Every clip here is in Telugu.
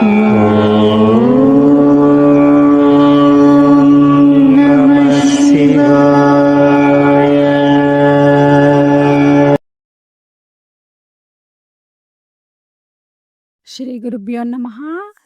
నమః గురుభ్యో నమ.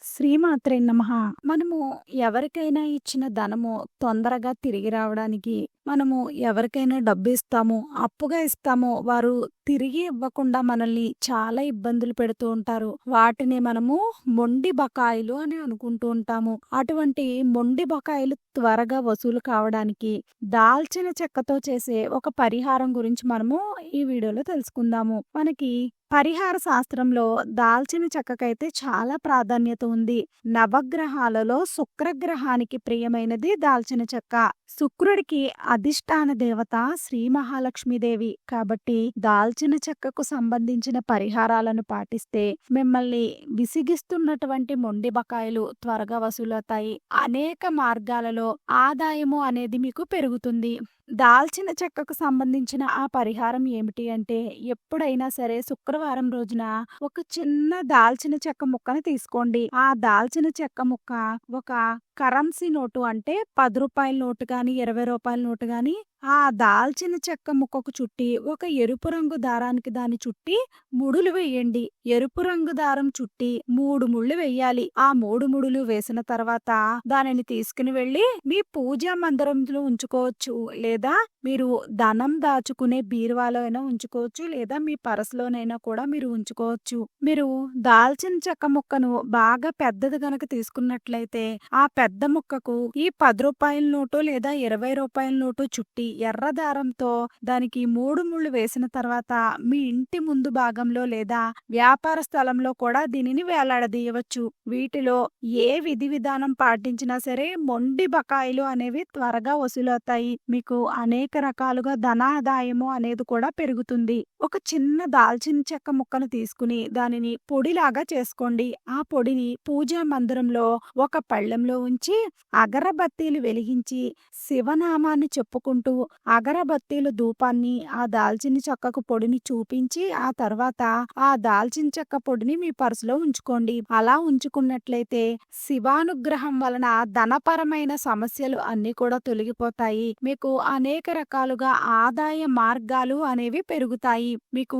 శ్రీమాత్రే నమ. మనము ఎవరికైనా ఇచ్చిన ధనము తొందరగా తిరిగి రావడానికి మనము ఎవరికైనా డబ్బు ఇస్తాము అప్పుగా ఇస్తామో. వారు తిరిగి ఇవ్వకుండా మనల్ని చాలా ఇబ్బందులు పెడుతూ ఉంటారు. వాటిని మనము మొండి బకాయిలు అని అనుకుంటూ ఉంటాము. అటువంటి మొండి బకాయిలు త్వరగా వసూలు కావడానికి దాల్చిన చెక్కతో చేసే ఒక పరిహారం గురించి మనము ఈ వీడియోలో తెలుసుకుందాము. మనకి పరిహార శాస్త్రంలో దాల్చిన చెక్కకైతే చాలా ప్రాధాన్యత ఉంది. నవగ్రహాలలో శుక్రగ్రహానికి ప్రియమైనది దాల్చిన చెక్క. శుక్రుడికి అధిష్టాన దేవత శ్రీ మహాలక్ష్మీదేవి. కాబట్టి దాల్చిన చెక్కకు సంబంధించిన పరిహారాలను పాటిస్తే మిమ్మల్ని విసిగిస్తున్నటువంటి మొండి బకాయిలు త్వరగా వసూలవుతాయి. అనేక మార్గాలలో ఆదాయము అనేది మీకు పెరుగుతుంది. దాల్చిన చెక్కకు సంబంధించిన ఆ పరిహారం ఏమిటి అంటే ఎప్పుడైనా సరే శుక్రవారం రోజున ఒక చిన్న దాల్చిన చెక్క ముక్కను తీసుకోండి. ఆ దాల్చిన చెక్క ముక్క ఒక కరెన్సీ నోటు అంటే పది రూపాయల నోటు కానీ ఇరవై రూపాయల నోటు కానీ ఆ దాల్చిన చెక్క ముక్కకు చుట్టి ఒక ఎరుపు రంగు దారానికి దాని చుట్టి ముడులు వేయండి. ఎరుపు రంగు దారం చుట్టి మూడు ముళ్ళు వేయాలి. ఆ మూడు ముడులు వేసిన తర్వాత దానిని తీసుకుని వెళ్ళి మీ పూజా మందిరంలో ఉంచుకోవచ్చు. లేదా మీరు ధనం దాచుకునే బీరువాలో అయినా ఉంచుకోవచ్చు. లేదా మీ పరసలోనైనా కూడా మీరు ఉంచుకోవచ్చు. మీరు దాల్చిన చెక్క ముక్కను బాగా పెద్దది గనక తీసుకున్నట్లయితే ఆ పెద్ద ముక్కకు ఈ పది రూపాయల నోటు లేదా ఇరవై రూపాయల నోటు చుట్టి ఎర్ర దారంతో దానికి మూడు ముళ్ళు వేసిన తర్వాత మీ ఇంటి ముందు భాగంలో లేదా వ్యాపార స్థలంలో కూడా దీనిని వేలాడదీయవచ్చు. వీటిలో ఏ విధి విధానం పాటించినా సరే మొండి బకాయిలు అనేవి త్వరగా వసూలవుతాయి. మీకు అనేక రకాలుగా ధనాదాయము అనేది కూడా పెరుగుతుంది. ఒక చిన్న దాల్చిన చెక్క ముక్కను తీసుకుని దానిని పొడిలాగా చేసుకోండి. ఆ పొడిని పూజా మందిరంలో ఒక పళ్ళెంలో ఉంచి అగరబత్తీలు వెలిగించి శివనామాన్ని చెప్పుకుంటూ అగరబత్తీలు ధూపాన్ని ఆ దాల్చిన చెక్కకు పొడిని చూపించి ఆ తర్వాత ఆ దాల్చిన చెక్క పొడిని మీ పర్సులో ఉంచుకోండి. అలా ఉంచుకున్నట్లయితే శివానుగ్రహం వలన ధనపరమైన సమస్యలు అన్ని కూడా తొలగిపోతాయి. మీకు అనేక రకాలుగా ఆదాయ మార్గాలు అనేవి పెరుగుతాయి. మీకు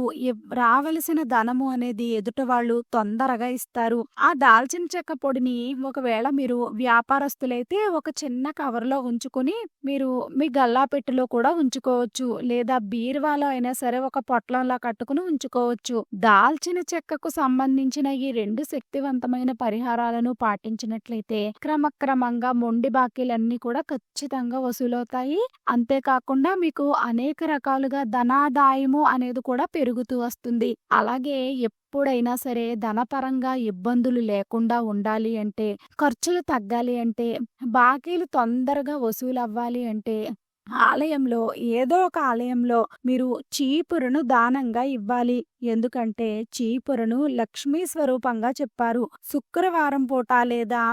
రావలసిన ధనము అనేది ఎదుట వాళ్ళు తొందరగా ఇస్తారు. ఆ దాల్చిన చెక్క పొడిని ఒకవేళ మీరు వ్యాపారస్తులైతే ఒక చిన్న కవర్లో ఉంచుకొని మీరు మీ గల్లా పెట్టెలో కూడా ఉంచుకోవచ్చు. లేదా బీరువాలో అయినా సరే ఒక పొట్లంలా కట్టుకుని ఉంచుకోవచ్చు. దాల్చిన చెక్కకు సంబంధించిన ఈ రెండు శక్తివంతమైన పరిహారాలను పాటించినట్లయితే క్రమక్రమంగా మొండి బాకీలన్నీ కూడా ఖచ్చితంగా వసూలవుతాయి. అంతేకాకుండా మీకు అనేక రకాలుగా ధనాదాయము అనేది కూడా పెరుగుతూ వస్తుంది. అలాగే ఎప్పుడైనా సరే ధనపరంగా ఇబ్బందులు లేకుండా ఉండాలి అంటే ఖర్చులు తగ్గాలి అంటే బాకీలు తొందరగా వసూలు అవ్వాలి అంటే ఆలయంలో ఏదో ఒక ఆలయంలో మీరు చీపురును దానంగా ఇవ్వాలి. ఎందుకంటే చీపురును లక్ష్మీ స్వరూపంగా చెప్పారు. శుక్రవారం పూట లేదా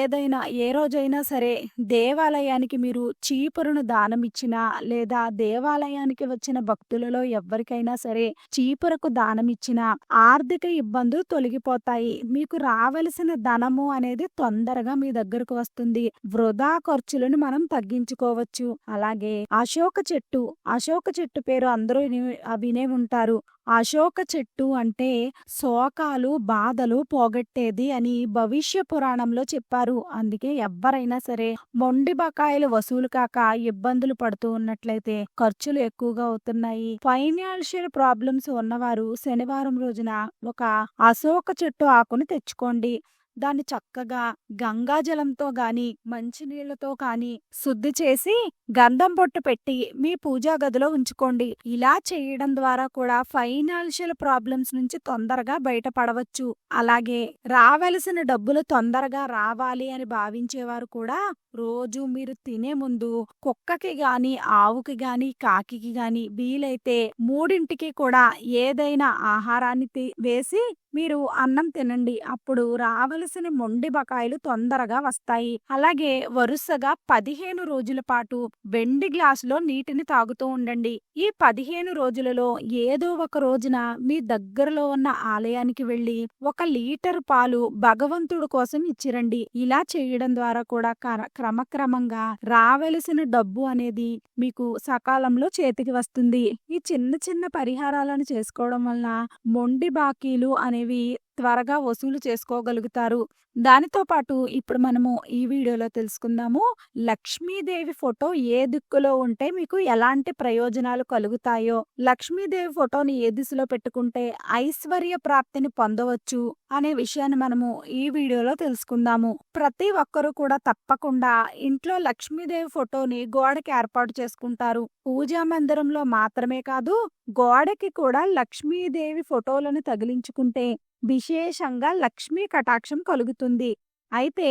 ఏదైనా ఏ రోజైనా సరే దేవాలయానికి మీరు చీపురును దానం ఇచ్చినా లేదా దేవాలయానికి వచ్చిన భక్తులలో ఎవరికైనా సరే చీపురకు దానం ఇచ్చినా ఆర్థిక ఇబ్బందులు తొలగిపోతాయి. మీకు రావలసిన ధనము అనేది తొందరగా మీ దగ్గరకు వస్తుంది. వృధా ఖర్చులను మనం తగ్గించుకోవచ్చు. అలా అలాగే అశోక చెట్టు అశోక చెట్టు పేరు అందరూ విని- వినే ఉంటారు. అశోక చెట్టు అంటే శోకాలు బాధలు పోగొట్టేది అని భవిష్య పురాణంలో చెప్పారు. అందుకే ఎవ్వరైనా సరే మొండి బకాయిలు వసూలు కాక ఇబ్బందులు పడుతూ ఉన్నట్లయితే ఖర్చులు ఎక్కువగా అవుతున్నాయి. ఫైనాన్షియల్ ప్రాబ్లమ్స్ ఉన్నవారు శనివారం రోజున ఒక అశోక చెట్టు ఆకుని తెచ్చుకోండి. దాన్ని చక్కగా గంగాజలంతో గాని మంచినీళ్ళతో కానీ శుద్ధి చేసి గంధం బొట్టు పెట్టి మీ పూజా గదిలో ఉంచుకోండి. ఇలా చేయడం ద్వారా కూడా ఫైనాన్షియల్ ప్రాబ్లమ్స్ నుంచి తొందరగా బయటపడవచ్చు. అలాగే రావలసిన డబ్బులు తొందరగా రావాలి అని భావించేవారు కూడా రోజు మీరు తినే ముందు కుక్కకి గాని ఆవుకి గాని కాకికి గాని వీలైతే మూడింటికి కూడా ఏదైనా ఆహారాన్ని వేసి మీరు అన్నం తినండి. అప్పుడు రావలసిన మొండి బకాయిలు తొందరగా వస్తాయి. అలాగే వరుసగా పదిహేను రోజుల పాటు వెండి గ్లాసులో నీటిని తాగుతూ ఉండండి. ఈ పదిహేను రోజులలో ఏదో ఒక రోజున మీ దగ్గరలో ఉన్న ఆలయానికి వెళ్ళి ఒక లీటర్ పాలు భగవంతుడు కోసం ఇచ్చిరండి. ఇలా చేయడం ద్వారా కూడా కర- క్రమక్రమంగా రావలసిన డబ్బు అనేది మీకు సకాలంలో చేతికి వస్తుంది. ఈ చిన్న చిన్న పరిహారాలను చేసుకోవడం వలన మొండి బాకీలు అనే అనేవి త్వరగా వసూలు చేసుకోగలుగుతారు. దానితో పాటు ఇప్పుడు మనము ఈ వీడియోలో తెలుసుకుందాము లక్ష్మీదేవి ఫోటో ఏ దిక్కులో ఉంటే మీకు ఎలాంటి ప్రయోజనాలు కలుగుతాయో. లక్ష్మీదేవి ఫోటోని ఏ దిశలో పెట్టుకుంటే ఐశ్వర్య ప్రాప్తిని పొందవచ్చు అనే విషయాన్ని మనము ఈ వీడియోలో తెలుసుకుందాము. ప్రతి ఒక్కరూ కూడా తప్పకుండా ఇంట్లో లక్ష్మీదేవి ఫోటోని గోడకి ఏర్పాటు చేసుకుంటారు. పూజా మందిరంలో మాత్రమే కాదు గోడకి కూడా లక్ష్మీదేవి ఫోటోలను తగిలించుకుంటే విశేషంగా లక్ష్మీ కటాక్షం కలుగుతుంది. అయితే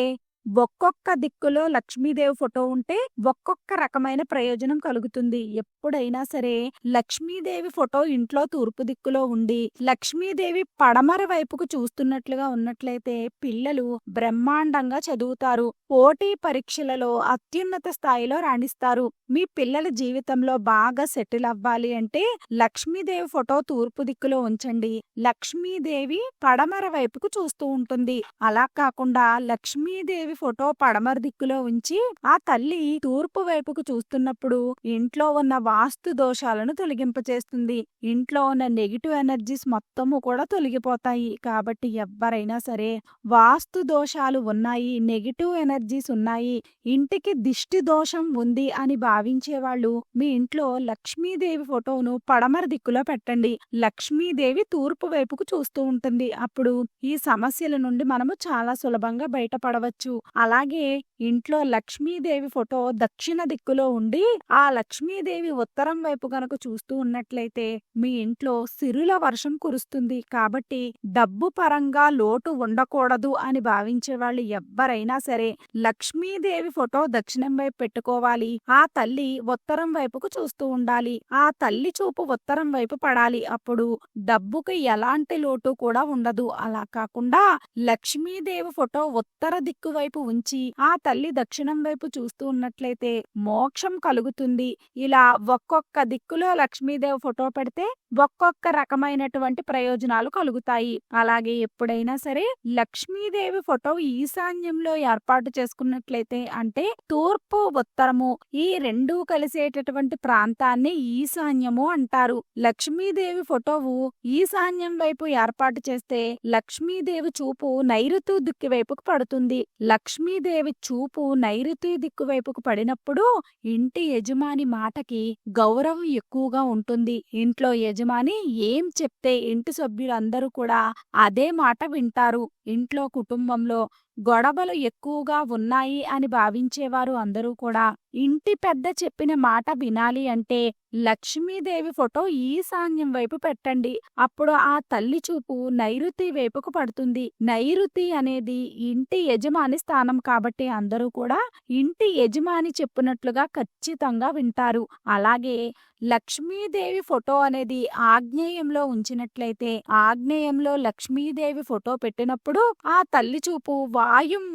ఒక్కొక్క దిక్కులో లక్ష్మీదేవి ఫోటో ఉంటే ఒక్కొక్క రకమైన ప్రయోజనం కలుగుతుంది. ఎప్పుడైనా సరే లక్ష్మీదేవి ఫోటో ఇంట్లో తూర్పు దిక్కులో ఉండి లక్ష్మీదేవి పడమర వైపుకు చూస్తున్నట్లుగా ఉన్నట్లయితే పిల్లలు బ్రహ్మాండంగా చదువుతారు. పోటీ పరీక్షలలో అత్యున్నత స్థాయిలో రాణిస్తారు. మీ పిల్లల జీవితంలో బాగా సెటిల్ అవ్వాలి అంటే లక్ష్మీదేవి ఫోటో తూర్పు దిక్కులో ఉంచండి. లక్ష్మీదేవి పడమర వైపుకు చూస్తూ ఉంటుంది. అలా కాకుండా లక్ష్మీదేవి ఫోటో పడమర దిక్కులో ఉంచి ఆ తల్లి తూర్పు వైపుకు చూస్తున్నప్పుడు ఇంట్లో ఉన్న వాస్తు దోషాలను తొలగింపచేస్తుంది. ఇంట్లో ఉన్న నెగిటివ్ ఎనర్జీస్ మొత్తము కూడా తొలగిపోతాయి. కాబట్టి ఎవ్వరైనా సరే వాస్తు దోషాలు ఉన్నాయి నెగిటివ్ ఎనర్జీస్ ఉన్నాయి ఇంటికి దిష్టి దోషం ఉంది అని భావించే వాళ్ళు మీ ఇంట్లో లక్ష్మీదేవి ఫోటోను పడమర దిక్కులో పెట్టండి. లక్ష్మీదేవి తూర్పు వైపుకు చూస్తూ ఉంటుంది. అప్పుడు ఈ సమస్యల నుండి మనము చాలా సులభంగా బయటపడవచ్చు. అలాగే ఇంట్లో లక్ష్మీదేవి ఫోటో దక్షిణ దిక్కులో ఉండి ఆ లక్ష్మీదేవి ఉత్తరం వైపు గనక చూస్తూ ఉన్నట్లయితే మీ ఇంట్లో సిరుల వర్షం కురుస్తుంది. కాబట్టి డబ్బు పరంగా లోటు ఉండకూడదు అని భావించే వాళ్ళు ఎవ్వరైనా సరే లక్ష్మీదేవి ఫోటో దక్షిణం వైపు పెట్టుకోవాలి. ఆ తల్లి ఉత్తరం వైపుకు చూస్తూ ఉండాలి. ఆ తల్లి చూపు ఉత్తరం వైపు పడాలి. అప్పుడు డబ్బుకి ఎలాంటి లోటు కూడా ఉండదు. అలా కాకుండా లక్ష్మీదేవి ఫోటో ఉత్తర దిక్కు వైపు ఉంచి ఆ తల్లి దక్షిణం వైపు చూస్తూ ఉన్నట్లయితే మోక్షం కలుగుతుంది. ఇలా ఒక్కొక్క దిక్కులో లక్ష్మీదేవి ఫోటో పెడితే ఒక్కొక్క రకమైనటువంటి ప్రయోజనాలు కలుగుతాయి. అలాగే ఎప్పుడైనా సరే లక్ష్మీదేవి ఫోటో ఈశాన్యంలో ఏర్పాటు చేసుకున్నట్లయితే అంటే తూర్పు ఉత్తరము ఈ రెండూ కలిసేటటువంటి ప్రాంతాన్ని ఈశాన్యము అంటారు. లక్ష్మీదేవి ఫోటోవు ఈశాన్యం వైపు ఏర్పాటు చేస్తే లక్ష్మీదేవి చూపు నైరుతి దిక్కు వైపుకు పడుతుంది. లక్ష్మీదేవి చూపు నైరుతి దిక్కు వైపుకు పడినప్పుడు ఇంటి యజమాని మాటకి గౌరవం ఎక్కువగా ఉంటుంది. ఇంట్లో యజమాని యజమాని ఏం చెప్తే ఇంటి సభ్యులందరూ కూడా అదే మాట వింటారు ఇంట్లో కుటుంబంలో. గొడవలు ఎక్కువగా ఉన్నాయి అని భావించేవారు అందరూ కూడా. ఇంటి పెద్ద చెప్పిన మాట వినాలి అంటే లక్ష్మీదేవి ఫోటో ఈశాన్యం వైపు పెట్టండి. అప్పుడు ఆ తల్లి చూపు నైరుతి వైపుకు పడుతుంది. నైరుతి అనేది ఇంటి యజమాని స్థానం కాబట్టి అందరూ కూడా ఇంటి యజమాని చెప్పినట్లుగా ఖచ్చితంగా వింటారు. అలాగే లక్ష్మీదేవి ఫోటో అనేది ఆగ్నేయంలో ఉంచినట్లయితే ఆగ్నేయంలో లక్ష్మీదేవి ఫోటో పెట్టినప్పుడు ఆ తల్లి చూపు వాయుం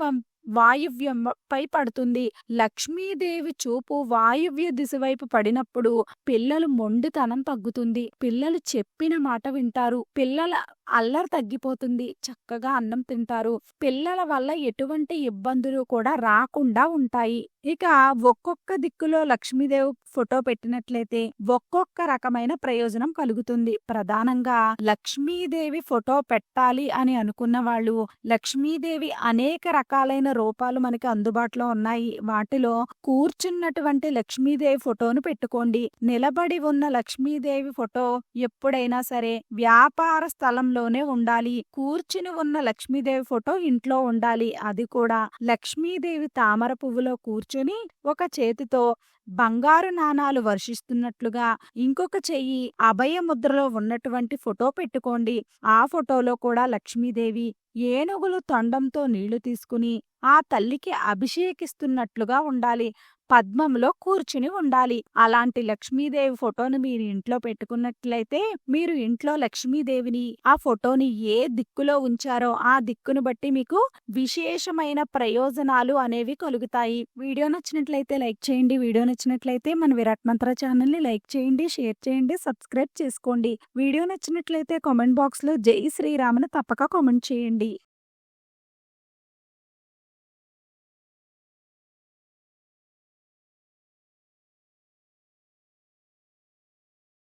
వాయువ్యం పై పడుతుంది. లక్ష్మీదేవి చూపు వాయువ్య దిశ వైపు పడినప్పుడు పిల్లలు మొండితనం తగ్గుతుంది. పిల్లలు చెప్పిన మాట వింటారు. పిల్లల అల్లరి తగ్గిపోతుంది. చక్కగా అన్నం తింటారు. పిల్లల వల్ల ఎటువంటి ఇబ్బందులు కూడా రాకుండా ఉంటాయి. ఇక ఒక్కొక్క దిక్కులో లక్ష్మీదేవి ఫోటో పెట్టినట్లయితే ఒక్కొక్క రకమైన ప్రయోజనం కలుగుతుంది. ప్రధానంగా లక్ష్మీదేవి ఫోటో పెట్టాలి అని అనుకున్న వాళ్ళు లక్ష్మీదేవి అనేక రకాలైన రూపాలు మనకి అందుబాటులో ఉన్నాయి. వాటిలో కూర్చున్నటువంటి లక్ష్మీదేవి ఫోటోను పెట్టుకోండి. నిలబడి ఉన్న లక్ష్మీదేవి ఫోటో ఎప్పుడైనా సరే వ్యాపార స్థలంలోనే ఉండాలి. కూర్చుని ఉన్న లక్ష్మీదేవి ఫోటో ఇంట్లో ఉండాలి. అది కూడా లక్ష్మీదేవి తామర పువ్వులో కూర్చుని ఒక చేతితో బంగారు నాణాలు వర్షిస్తున్నట్లుగా ఇంకొక చెయ్యి అభయ ముద్రలో ఉన్నటువంటి ఫోటో పెట్టుకోండి. ఆ ఫోటోలో కూడా లక్ష్మీదేవి ఏనుగులు తొండంతో నీళ్ళు తీసుకుని ఆ తల్లికి అభిషేకిస్తున్నట్లుగా ఉండాలి. పద్మంలో కూర్చుని ఉండాలి. అలాంటి లక్ష్మీదేవి ఫోటోను మీరు ఇంట్లో పెట్టుకున్నట్లయితే మీరు ఇంట్లో లక్ష్మీదేవిని ఆ ఫోటోని ఏ దిక్కులో ఉంచారో ఆ దిక్కును బట్టి మీకు విశేషమైన ప్రయోజనాలు అనేవి కలుగుతాయి. వీడియో నచ్చినట్లయితే లైక్ చేయండి. వీడియో నచ్చినట్లయితే మన విరాట్ మంత్ర ఛానల్ని లైక్ చేయండి షేర్ చేయండి సబ్స్క్రైబ్ చేసుకోండి. వీడియో నచ్చినట్లయితే కామెంట్ బాక్స్లో జై శ్రీరామ్ తప్పక కామెంట్ చేయండి.